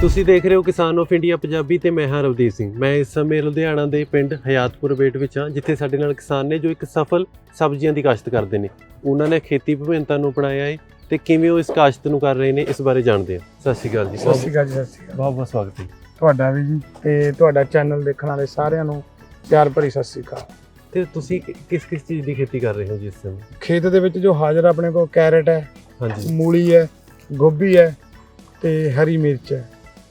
ਤੁਸੀਂ ਦੇਖ ਰਹੇ ਹੋ ਕਿਸਾਨ ਆਫ ਇੰਡੀਆ ਪੰਜਾਬੀ ਤੇ ਮੈਂ ਹਾਂ ਰਵਦੀਪ ਸਿੰਘ। ਮੈਂ ਇਸ ਸਮੇਂ ਲੁਧਿਆਣਾ ਦੇ ਪਿੰਡ ਹਯਾਤਪੁਰ ਬੇਟ ਵਿੱਚ ਹਾਂ ਜਿੱਥੇ ਸਾਡੇ ਨਾਲ ਕਿਸਾਨ ਨੇ ਜੋ ਇੱਕ ਸਫਲ ਸਬਜ਼ੀਆਂ ਦੀ ਕਾਸ਼ਤ ਕਰਦੇ ਨੇ। ਉਹਨਾਂ ਨੇ ਖੇਤੀ ਵਿਭਿੰਨਤਾ ਨੂੰ ਅਪਣਾਇਆ ਹੈ ਤੇ ਕਿਵੇਂ ਉਹ ਇਸ ਕਾਸ਼ਤ ਨੂੰ ਕਰ ਰਹੇ ਨੇ ਇਸ ਬਾਰੇ ਜਾਣਦੇ ਹਾਂ। ਸਤਿ ਸ਼੍ਰੀ ਅਕਾਲ ਜੀ। ਸਤਿ ਸ਼੍ਰੀ ਅਕਾਲ ਜੀ ਸਤਿ ਸ਼੍ਰੀ ਅਕਾਲ। ਬਹੁਤ ਬਹੁਤ ਸਵਾਗਤ ਹੈ ਤੁਹਾਡਾ ਵੀ ਜੀ ਤੇ ਤੁਹਾਡਾ ਚੈਨਲ ਦੇਖਣ ਵਾਲੇ ਸਾਰਿਆਂ ਨੂੰ ਪਿਆਰ ਭਰੀ ਸਤਿ ਸ਼੍ਰੀ ਅਕਾਲ। ਤੇ ਤੁਸੀਂ ਕਿਸ ਕਿਸ ਚੀਜ਼ ਦੀ ਖੇਤੀ ਕਰ ਰਹੇ ਹੋ ਜੀ ਇਸ ਸਮੇਂ? ਖੇਤ ਦੇ ਵਿੱਚ ਜੋ ਹਾਜ਼ਰ ਆਪਣੇ ਕੋਲ ਕੈਰਟ ਹੈ ਹਾਂਜੀ। ਮੂਲੀ ਹੈ ਗੋਭੀ ਹੈ ਤੇ ਹਰੀ ਮਿਰਚ ਹੈ।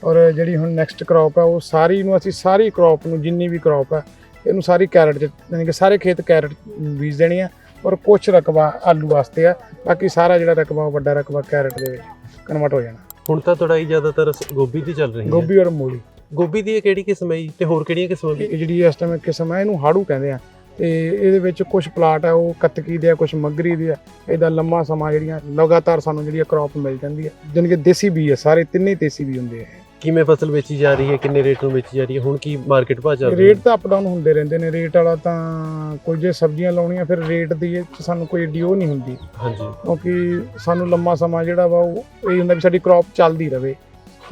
ਔਰ ਜਿਹੜੀ ਹੁਣ ਨੈਕਸਟ ਕ੍ਰੌਪ ਹੈ ਉਹ ਸਾਰੀ ਨੂੰ ਅਸੀਂ ਸਾਰੀ ਕ੍ਰੌਪ ਨੂੰ ਜਿੰਨੀ ਵੀ ਕ੍ਰੌਪ ਹੈ ਇਹਨੂੰ ਸਾਰੀ ਕੈਰਟ ਚ ਯਾਨੀ ਕਿ ਸਾਰੇ ਖੇਤ ਕੈਰਟ ਬੀਜ ਦੇਣੀ ਆ ਔਰ ਕੁਝ ਰਕਬਾ ਆਲੂ ਵਾਸਤੇ ਆ ਬਾਕੀ ਸਾਰਾ ਜਿਹੜਾ ਰਕਬਾ ਉਹ ਵੱਡਾ ਰਕਬਾ ਕੈਰਟ ਦੇ ਵਿੱਚ ਕਨਵਰਟ ਹੋ ਜਾਣਾ। ਹੁਣ ਤਾਂ ਤੁਹਾਡਾ ਜ਼ਿਆਦਾਤਰ ਗੋਭੀ ਦੀ ਚੱਲ ਰਹੀ ਹੈ। ਗੋਭੀ ਔਰ ਮੂਲੀ। ਗੋਭੀ ਦੀ ਇਹ ਕਿਹੜੀ ਕਿਸਮ ਹੈ ਤੇ ਹੋਰ ਕਿਹੜੀਆਂ ਕਿਸਮਾਂ ਦੀ? ਇਹ ਜਿਹੜੀ ਇਸ ਟਾਈਮ ਕਿਸਮ ਹੈ ਇਹਨੂੰ ਹਾੜੂ ਕਹਿੰਦੇ ਆ। ਤੇ ਇਹਦੇ ਵਿੱਚ ਕੁਝ ਪਲਾਟ ਆ ਉਹ ਕੱਤਕੀ ਦੇ ਆ ਕੁਝ ਮੱਗਰੀ ਦੇ ਆ। ਇਹਦਾ ਲੰਮਾ ਸਮਾਂ ਜਿਹੜੀਆਂ ਲਗਾਤਾਰ ਸਾਨੂੰ ਜਿਹੜੀ ਕ੍ਰੌਪ ਮਿਲ ਜਾਂਦੀ ਹੈ ਜਾਣੀ ਕਿ ਦੇਸੀ ਬੀ ਹੈ ਸਾਰੇ ਤਿੰਨੇ ਦੇਸੀ ਬੀ ਹੁੰਦੇ ਆ। ਕਿਵੇਂ ਫਸਲ ਵੇਚੀ ਜਾ ਰਹੀ ਹੈ ਕਿੰਨੇ ਰੇਟ ਨੂੰ ਵੇਚੀ ਜਾ ਰਹੀ ਹੈ ਹੁਣ ਕੀ ਮਾਰਕੀਟ ਭਾਅ ਚੱਲ ਰਿਹਾ? ਰੇਟ ਤਾਂ ਅਪ ਡਾਊਨ ਹੁੰਦੇ ਰਹਿੰਦੇ ਨੇ ਰੇਟ ਵਾਲਾ ਤਾਂ ਕੋਈ ਜੇ ਸਬਜ਼ੀਆਂ ਲਾਉਣੀਆਂ ਫਿਰ ਰੇਟ ਦੀ ਇਹ 'ਚ ਸਾਨੂੰ ਕੋਈ ਉਹ ਨਹੀਂ ਹੁੰਦੀ। ਹਾਂਜੀ। ਕਿਉਂਕਿ ਸਾਨੂੰ ਲੰਮਾ ਸਮਾਂ ਜਿਹੜਾ ਵਾ ਉਹ ਇਹ ਹੁੰਦਾ ਵੀ ਸਾਡੀ ਕ੍ਰੌਪ ਚੱਲਦੀ ਰਵੇ।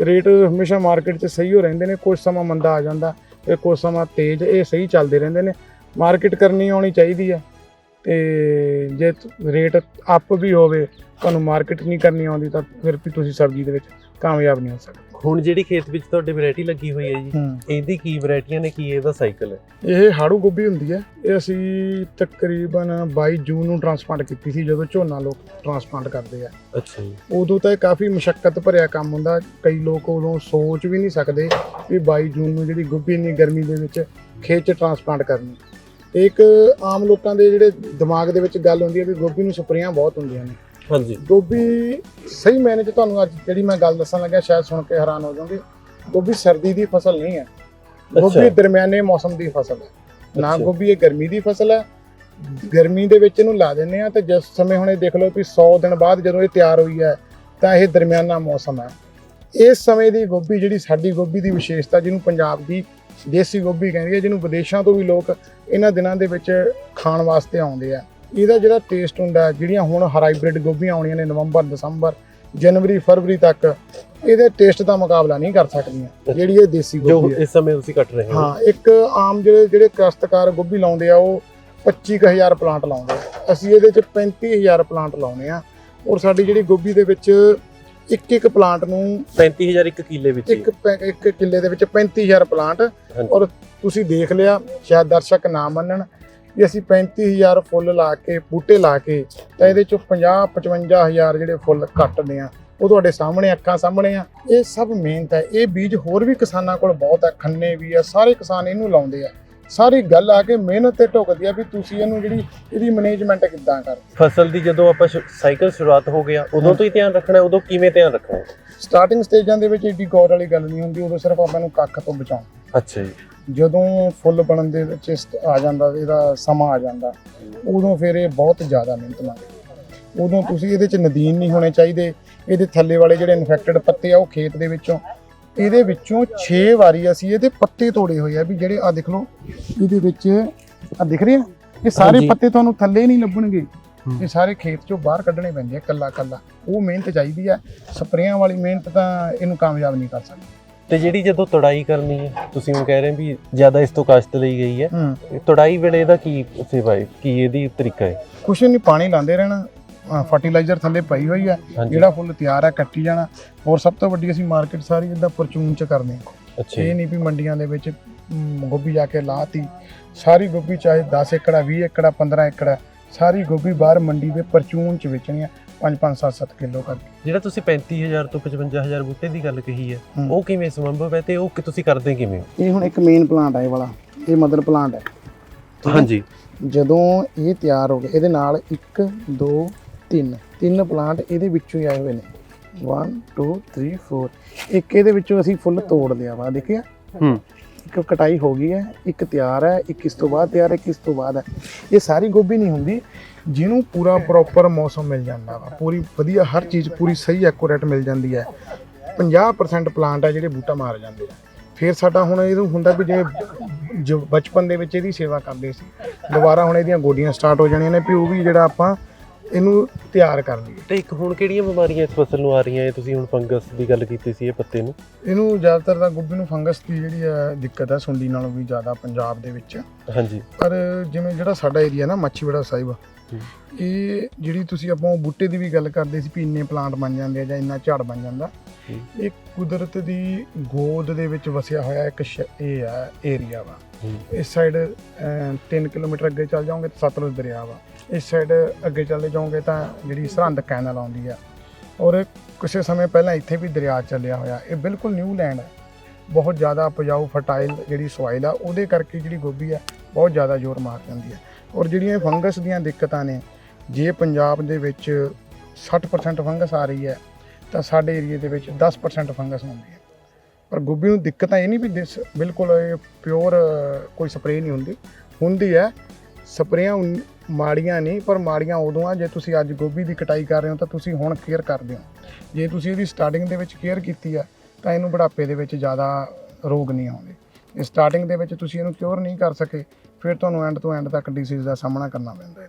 ਰੇਟ ਹਮੇਸ਼ਾ ਮਾਰਕੀਟ 'ਚ ਸਹੀ ਹੋ ਰਹਿੰਦੇ ਨੇ ਕੁਝ ਸਮਾਂ ਮੰਦਾ ਆ ਜਾਂਦਾ ਤੇ ਕੁਝ ਸਮਾਂ ਤੇਜ਼ ਇਹ ਸਹੀ ਚੱਲਦੇ ਰਹਿੰਦੇ ਨੇ। ਮਾਰਕੀਟ ਕਰਨੀ ਆਉਣੀ ਚਾਹੀਦੀ ਆ। ਤੇ ਜੇ ਰੇਟ ਅਪ ਵੀ ਹੋਵੇ ਤੁਹਾਨੂੰ ਮਾਰਕੀਟ ਨਹੀਂ ਕਰਨੀ ਆਉਂਦੀ ਤਾਂ ਫਿਰ ਵੀ ਤੁਸੀਂ ਸਬਜ਼ੀ ਦੇ ਵਿੱਚ ਕਾਮਯਾਬ ਨਹੀਂ ਹੋ ਸਕਦੇ। ਹੁਣ ਜਿਹੜੀ ਖੇਤ ਵਿੱਚ ਤੁਹਾਡੇ ਵੈਰਾਈਟੀ ਲੱਗੀ ਹੋਈ ਹੈ ਜੀ ਹੂੰ। ਇਹਦੀ ਕੀ ਵੈਰਾਈਟੀਆਂ ਨੇ ਕੀ ਇਹਦਾ ਸਾਈਕਲ ਹੈ? ਇਹ ਹਾੜੂ ਗੋਭੀ ਹੁੰਦੀ ਹੈ। ਇਹ ਅਸੀਂ ਤਕਰੀਬਨ 22 ਜੂਨ ਨੂੰ ਟ੍ਰਾਂਸਪਲਾਂਟ ਕੀਤੀ ਸੀ ਜਦੋਂ ਝੋਨਾ ਲੋਕ ਟ੍ਰਾਂਸਪਲਾਂਟ ਕਰਦੇ ਆ। ਅੱਛਾ ਜੀ। ਉਦੋਂ ਤਾਂ ਇਹ ਕਾਫੀ ਮੁਸ਼ਕਲ ਭਰਿਆ ਕੰਮ ਹੁੰਦਾ। ਕਈ ਲੋਕ ਉਦੋਂ ਸੋਚ ਵੀ ਨਹੀਂ ਸਕਦੇ ਵੀ 22 ਜੂਨ ਨੂੰ ਜਿਹੜੀ ਗੋਭੀ ਇੰਨੀ ਗਰਮੀ ਦੇ ਵਿੱਚ ਖੇਤ 'ਚ ਟ੍ਰਾਂਸਪਲਾਂਟ ਕਰਨੀ। ਇੱਕ ਆਮ ਲੋਕਾਂ ਦੇ ਜਿਹੜੇ ਦਿਮਾਗ ਦੇ ਵਿੱਚ ਗੱਲ ਹੁੰਦੀ ਹੈ ਵੀ ਗੋਭੀ ਨੂੰ ਸਪਰੇਆਂ ਬਹੁਤ ਹੁੰਦੀਆਂ ਨੇ। ਹਾਂਜੀ। ਗੋਭੀ ਸਹੀ ਮੈਨੇ ਚ ਤੁਹਾਨੂੰ ਅੱਜ ਜਿਹੜੀ ਮੈਂ ਗੱਲ ਦੱਸਣ ਲੱਗਿਆ ਸ਼ਾਇਦ ਸੁਣ ਕੇ ਹੈਰਾਨ ਹੋ ਜਾਓਗੇ। ਗੋਭੀ ਸਰਦੀ ਦੀ ਫਸਲ ਨਹੀਂ ਹੈ। ਗੋਭੀ। ਦਰਮਿਆਨੇ ਮੌਸਮ ਦੀ ਫਸਲ ਹੈ। ਨਾ। ਗੋਭੀ ਇਹ ਗਰਮੀ ਦੀ ਫਸਲ ਹੈ। ਗਰਮੀ ਦੇ ਵਿੱਚ ਇਹਨੂੰ ਲਾ ਦਿੰਦੇ ਆ ਤੇ ਜਿਸ ਸਮੇਂ ਹੁਣ ਇਹ ਦੇਖ ਲਓ ਵੀ 100 ਦਿਨ ਬਾਅਦ ਜਦੋਂ ਇਹ ਤਿਆਰ ਹੋਈ ਹੈ ਤਾਂ ਇਹ ਦਰਮਿਆਨਾ ਮੌਸਮ ਹੈ। ਇਸ ਸਮੇਂ ਦੀ ਗੋਭੀ ਜਿਹੜੀ ਸਾਡੀ ਗੋਭੀ ਦੀ ਵਿਸ਼ੇਸ਼ਤਾ ਜਿਹਨੂੰ ਪੰਜਾਬ ਦੀ ਦੇਸੀ ਗੋਭੀ ਕਹਿੰਦੀ ਹੈ ਜਿਹਨੂੰ ਵਿਦੇਸ਼ਾਂ ਤੋਂ ਵੀ ਲੋਕ ਇਹਨਾਂ ਦਿਨਾਂ ਦੇ ਵਿੱਚ ਖਾਣ ਵਾਸਤੇ ਆਉਂਦੇ ਆ। ਇਹਦਾ ਜਿਹੜਾ ਟੇਸਟ ਹੁੰਦਾ ਜਿਹੜੀਆਂ ਹੁਣ ਹਾਈਬ੍ਰਿਡ ਗੋਭੀਆਂ ਆਉਣੀਆਂ ਨੇ ਨਵੰਬਰ ਦਸੰਬਰ ਜਨਵਰੀ ਫਰਵਰੀ ਤੱਕ ਇਹਦੇ ਟੇਸਟ ਦਾ ਮੁਕਾਬਲਾ ਨਹੀਂ ਕਰ ਸਕਦੀਆਂ ਜਿਹੜੀ ਇਹ ਦੇਸੀ ਜੋ ਗੋਭੀ ਹੈ। ਇਸ ਸਮੇਂ ਤੁਸੀਂ ਕੱਟ ਰਹੇ ਹੋ। ਹਾਂ ਇੱਕ ਆਮ ਜਿਹੜੇ ਜਿਹੜੇ ਕਾਸ਼ਤਕਾਰ ਗੋਭੀ ਲਾਉਂਦੇ ਆ ਉਹ 25000 ਪਲਾਂਟ ਲਾਉਂਦੇ ਆ। ਅਸੀਂ ਇਹਦੇ ਚ 35000 ਪਲਾਂਟ ਲਾਉਨੇ ਆ। ਔਰ ਸਾਡੀ ਜਿਹੜੀ ਗੋਭੀ ਦੇ ਵਿੱਚ ਇੱਕ ਇੱਕ ਪਲਾਂਟ ਨੂੰ 35000 ਇੱਕ ਕਿੱਲੇ ਵਿੱਚ। ਇੱਕ ਪੈ- ਇੱਕ ਕਿੱਲੇ ਦੇ ਵਿੱਚ 35000 ਪਲਾਂਟ ਹਾਂਜੀ। ਔਰ ਤੁਸੀਂ ਦੇਖ ਲਿਆ ਸ਼ਾਇਦ ਦਰਸ਼ਕ ਨਾ ਮੰਨਣ ਵੀ ਅਸੀਂ 35000 ਫੁੱਲ ਲਾ ਕੇ ਬੂਟੇ ਲਾ ਕੇ ਤਾਂ ਇਹਦੇ ਚੋਂ 50 55000 ਜਿਹੜੇ ਫੁੱਲ ਕੱਟਦੇ ਆ ਉਹ ਤੁਹਾਡੇ ਸਾਹਮਣੇ ਅੱਖਾਂ ਸਾਹਮਣੇ ਆ ਇਹ ਸਭ ਮਿਹਨਤ ਹੈ ਇਹ ਬੀਜ ਹੋਰ ਵੀ ਕਿਸਾਨਾਂ ਕੋਲ ਬਹੁਤ ਹੈ ਖੰਨੇ ਵੀ ਆ ਸਾਰੇ ਕਿਸਾਨ ਇਹਨੂੰ ਲਾਉਂਦੇ ਆ ਸਾਰੀ ਗੱਲ ਆ ਕੇ ਮਿਹਨਤ ਤੇ ਢੁਕਦੀ ਆ ਵੀ ਤੁਸੀਂ ਇਹਨੂੰ ਜਿਹੜੀ ਇਹਦੀ ਮੈਨੇਜਮੈਂਟ ਕਿੱਦਾਂ ਕਰਦੇ? ਫਸਲ ਦੀ ਜਦੋਂ ਆਪਾਂ ਸਾਈਕਲ ਸ਼ੁਰੂਆਤ ਹੋ ਗਿਆ ਉਦੋਂ ਤੋਂ ਹੀ ਧਿਆਨ ਰੱਖਣਾ ਉਦੋਂ ਕਿਵੇਂ ਧਿਆਨ ਰੱਖਣਾ? ਸਟਾਰਟਿੰਗ ਸਟੇਜਾਂ ਦੇ ਵਿੱਚ ਏਡੀ ਗੌਰ ਵਾਲੀ ਗੱਲ ਨਹੀਂ ਹੁੰਦੀ ਉਦੋਂ ਸਿਰਫ ਆਪਾਂ ਨੂੰ ਕੱਖ ਤੋਂ ਬਚਾਉਣਾ। ਅੱਛਾ ਜੀ। ਜਦੋਂ ਫੁੱਲ ਬਣਨ ਦੇ ਵਿੱਚ ਆ ਜਾਂਦਾ ਇਹਦਾ ਸਮਾਂ ਆ ਜਾਂਦਾ ਉਦੋਂ ਫਿਰ ਇਹ ਬਹੁਤ ਜ਼ਿਆਦਾ ਮਿਹਨਤ ਮੰਗਦਾ ਉਦੋਂ ਤੁਸੀਂ ਇਹਦੇ ਚ ਨਦੀਨ ਨਹੀਂ ਹੋਣੇ ਚਾਹੀਦੇ ਇਹਦੇ ਥੱਲੇ ਵਾਲੇ ਜਿਹੜੇ ਇਨਫੈਕਟਡ ਪੱਤੇ ਆ ਉਹ ਖੇਤ ਦੇ ਵਿੱਚੋਂ ਇਹਦੇ ਵਿੱਚੋਂ 6 ਵਾਰੀ ਅਸੀਂ ਇਹਦੇ ਪੱਤੇ ਤੋੜੇ ਹੋਏ ਆ ਵੀ ਜਿਹੜੇ ਆ ਦੇਖ ਲਓ ਇਹਦੇ ਵਿੱਚ ਆ ਦਿਖ ਰਹੇ ਆ? ਇਹ ਸਾਰੇ। ਪੱਤੇ ਤੁਹਾਨੂੰ ਥੱਲੇ ਨਹੀਂ ਲੱਭਣਗੇ। ਇਹ ਸਾਰੇ ਖੇਤ ਚੋਂ ਬਾਹਰ ਕੱਢਣੇ ਪੈਂਦੇ ਆ ਕੱਲਾ ਕੱਲਾ ਉਹ ਮਿਹਨਤ ਚਾਹੀਦੀ ਆ। ਸਪਰੇਆਂ ਵਾਲੀ ਮਿਹਨਤ ਤਾਂ ਇਹਨੂੰ ਕਾਮਯਾਬ ਨਹੀਂ ਕਰ ਸਕਦੀ। ਤੇ ਜਿਹੜੀ ਜਦੋਂ ਤੜਾਈ ਕਰਨੀ ਹੈ ਤੁਸੀਂ ਹੁਣ ਕਹਿ ਰਹੇ ਵੀ ਜ਼ਿਆਦਾ ਇਸ ਤੋਂ ਕਾਸ਼ਤ ਲਈ ਗਈ ਹੈ। ਤੜਾਈ ਵੇਲੇ ਇਹਦਾ ਕੀ ਸੇਵਾ ਹੈ? ਕੀ ਇਹਦੀ ਤਰੀਕਾ ਹੈ? ਕੁਛ ਨਹੀਂ ਪਾਣੀ ਲਾਉਂਦੇ ਰਹਿਣਾ। ਫਰਟੀਲਾਈਜ਼ਰ ਥੱਲੇ ਪਈ ਹੋਈ ਹੈ ਜਿਹੜਾ ਫੁੱਲ ਤਿਆਰ ਹੈ ਕੱਟੀ ਜਾਣਾ। ਹੋਰ ਸਭ ਤੋਂ ਵੱਡੀ ਅਸੀਂ ਮਾਰਕੀਟ ਸਾਰੀ ਜਿੱਦਾਂ ਪਰਚੂਨ ਚ ਕਰਦੇ ਹਾਂ। ਅੱਛਾ ਇਹ ਨਹੀਂ ਵੀ ਮੰਡੀਆਂ ਦੇ ਵਿੱਚ ਗੋਭੀ ਜਾ ਕੇ ਲਾਤੀ। ਸਾਰੀ ਗੋਭੀ ਚਾਹੇ 10 ਏਕੜਾ 20 ਏਕੜਾ 15 ਏਕੜਾ ਸਾਰੀ ਗੋਭੀ ਬਾਹਰ ਮੰਡੀ ਦੇ ਪਰਚੂਨ ਚ ਵੇਚਣੀ ਆ 5 5 7 7 ਕਿਲੋ ਕਰਕੇ। ਜਿਹੜਾ ਤੁਸੀਂ 35000 ਤੋਂ 55000 ਬੂਟੇ ਦੀ ਗੱਲ ਕਹੀ ਹੈ ਹੂੰ। ਉਹ ਕਿਵੇਂ ਸੰਭਵ ਹੈ ਤੇ ਉਹ ਕਿ ਤੁਸੀਂ ਕਰਦੇ ਕਿਵੇਂ ਹੋ? ਇਹ ਹੁਣ ਇੱਕ ਮੇਨ ਪਲਾਂਟ ਹੈ ਇਹ ਵਾਲਾ ਇਹ ਮਦਰ ਪਲਾਂਟ ਹੈ। ਹੈ। ਹਾਂਜੀ। ਜਦੋਂ ਇਹ ਤਿਆਰ ਹੋ ਗਿਆ ਇਹਦੇ ਨਾਲ 1 2 3 ਤਿੰਨ ਪਲਾਂਟ ਇਹਦੇ ਵਿੱਚੋਂ ਹੀ ਆਏ ਹੋਏ ਨੇ। 1 2 3 4 ਇੱਕ ਇਹਦੇ ਵਿੱਚੋਂ ਅਸੀਂ ਫੁੱਲ ਤੋੜ ਲਿਆ ਵਾ ਦੇਖਿਆ? ਹੂੰ। ਇੱਕ ਕਟਾਈ ਹੋ ਗਈ ਹੈ ਇੱਕ ਤਿਆਰ ਹੈ ਇੱਕ ਇਸ ਤੋਂ ਬਾਅਦ ਤਿਆਰ ਹੈ ਇੱਕ ਇਸ ਤੋਂ ਬਾਅਦ ਹੈ। ਇਹ ਸਾਰੀ ਗੋਭੀ ਨਹੀਂ ਹੁੰਦੀ ਜਿਹਨੂੰ ਪੂਰਾ ਪ੍ਰੋਪਰ ਮੌਸਮ ਮਿਲ ਜਾਂਦਾ ਵਾ। ਪੂਰੀ ਵਧੀਆ ਹਰ ਚੀਜ਼ ਪੂਰੀ ਸਹੀ ਐਕੂਰੇਟ ਮਿਲ ਜਾਂਦੀ ਹੈ। 50% ਪਲਾਂਟ ਹੈ ਜਿਹੜੇ ਬੂਟਾ ਮਾਰ ਜਾਂਦੇ ਆ। ਫਿਰ ਸਾਡਾ ਹੁਣ ਇਹਨੂੰ ਹੁੰਦਾ ਵੀ ਜਿਵੇਂ ਜੋ ਬਚਪਨ ਦੇ ਵਿੱਚ ਇਹਦੀ ਸੇਵਾ ਕਰਦੇ ਸੀ। ਦੁਬਾਰਾ ਹੁਣ ਇਹਦੀਆਂ ਗੋਡੀਆਂ ਸਟਾਰਟ ਹੋ ਜਾਣੀਆਂ ਨੇ ਵੀ ਉਹ ਵੀ ਜਿਹੜਾ ਆਪਾਂ ਇਹਨੂੰ ਤਿਆਰ ਕਰ ਲਈਏ। ਤੇ ਇੱਕ ਹੁਣ ਕਿਹੜੀਆਂ ਬਿਮਾਰੀਆਂ ਇਸ ਫਸਲ ਨੂੰ ਆ ਰਹੀਆਂ? ਇਹ ਤੁਸੀਂ ਹੁਣ ਫੰਗਸ ਦੀ ਗੱਲ ਕੀਤੀ ਸੀ ਇਹ ਪੱਤੇ ਨੂੰ। ਇਹਨੂੰ ਜ਼ਿਆਦਾਤਰ ਤਾਂ ਗੋਭੀ ਨੂੰ ਫੰਗਸ ਦੀ ਜਿਹੜੀ ਹੈ ਦਿੱਕਤ ਹੈ ਸੁੰਡੀ ਨਾਲੋਂ ਵੀ ਜ਼ਿਆਦਾ ਪੰਜਾਬ ਦੇ ਵਿੱਚ। ਹਾਂਜੀ। ਪਰ ਜਿਵੇਂ ਜਿਹੜਾ ਸਾਡਾ ਏਰੀਆ ਨਾ ਮੱਛੀਵਾੜਾ ਸਾਹਿਬ। ਇਹ ਜਿਹੜੀ ਤੁਸੀਂ ਆਪਾਂ ਬੂਟੇ ਦੀ ਵੀ ਗੱਲ ਕਰਦੇ ਸੀ ਵੀ ਇੰਨੇ ਪਲਾਂਟ ਬਣ ਜਾਂਦੇ ਆ ਜਾਂ ਇੰਨਾ ਝਾੜ ਬਣ ਜਾਂਦਾ। ਇਹ ਕੁਦਰਤ ਦੀ ਗੋਦ ਦੇ ਵਿੱਚ ਵਸਿਆ ਹੋਇਆ ਇੱਕ ਸ਼- ਇਹ ਆ ਏਰੀਆ ਵਾ। ਇਸ ਸਾਈਡ 3 ਕਿਲੋਮੀਟਰ ਅੱਗੇ ਚੱਲ ਜਾਓਗੇ ਤਾਂ ਸਤਲੁਜ ਦਰਿਆ ਵਾ। ਇਸ ਸਾਈਡ ਅੱਗੇ ਚੱਲੇ ਜਾਓਗੇ ਤਾਂ ਜਿਹੜੀ ਸਰਹੰਦ ਕੈਨਲ ਆਉਂਦੀ ਆ। ਔਰ ਕਿਸੇ ਸਮੇਂ ਪਹਿਲਾਂ ਇੱਥੇ ਵੀ ਦਰਿਆ ਚੱਲਿਆ ਹੋਇਆ। ਇਹ ਬਿਲਕੁਲ ਨਿਊ ਲੈਂਡ ਹੈ ਬਹੁਤ ਜ਼ਿਆਦਾ ਉਪਜਾਊ ਫਰਟਾਈਲ ਜਿਹੜੀ ਸੋਇਲ ਆ ਉਹਦੇ ਕਰਕੇ ਜਿਹੜੀ ਗੋਭੀ ਆ ਬਹੁਤ ਜ਼ਿਆਦਾ ਜ਼ੋਰ ਮਾਰ ਜਾਂਦੀ ਹੈ ਔਰ ਜਿਹੜੀਆਂ ਫੰਗਸ ਦੀਆਂ ਦਿੱਕਤਾਂ ਨੇ ਜੇ ਪੰਜਾਬ ਦੇ ਵਿੱਚ 60% ਫੰਗਸ ਆ ਰਹੀ ਹੈ ਤਾਂ ਸਾਡੇ ਏਰੀਏ ਦੇ ਵਿੱਚ 10% ਫੰਗਸ ਹੁੰਦੀ ਹੈ। ਪਰ ਗੋਭੀ ਨੂੰ ਦਿੱਕਤਾਂ ਇਹ ਨਹੀਂ ਵੀ ਦਿਸ- ਬਿਲਕੁਲ ਇਹ ਪਿਓਰ ਕੋਈ ਸਪਰੇਅ ਨਹੀਂ ਹੁੰਦੀ। ਹੁੰਦੀ ਹੈ, ਸਪਰੇਆਂ ਮਾੜੀਆਂ ਨਹੀਂ, ਪਰ ਮਾੜੀਆਂ ਉਦੋਂ ਆ, ਜੇ ਤੁਸੀਂ ਅੱਜ ਗੋਭੀ ਦੀ ਕਟਾਈ ਕਰ ਰਹੇ ਹੋ, ਤਾਂ ਤੁਸੀਂ ਹੁਣ ਕੇਅਰ ਕਰਦੇ ਹੋ। ਜੇ ਤੁਸੀਂ ਇਹਦੀ ਸਟਾਰਟਿੰਗ ਦੇ ਵਿੱਚ ਕੇਅਰ ਕੀਤੀ ਆ, ਤਾਂ ਇਹਨੂੰ ਬੁਢਾਪੇ ਦੇ ਵਿੱਚ ਜ਼ਿਆਦਾ ਰੋਗ ਨਹੀਂ ਆਉਂਦੇ। ਜੇ ਸਟਾਰਟਿੰਗ ਦੇ ਵਿੱਚ ਤੁਸੀਂ ਇਹਨੂੰ ਕਿਉਰ ਨਹੀਂ ਕਰ ਸਕੇ, ਫਿਰ ਤੁਹਾਨੂੰ ਐਂਡ ਤੋਂ ਐਂਡ ਤੱਕ ਡਿਸੀਜ਼ ਦਾ ਸਾਹਮਣਾ ਕਰਨਾ ਪੈਂਦਾ ਹੈ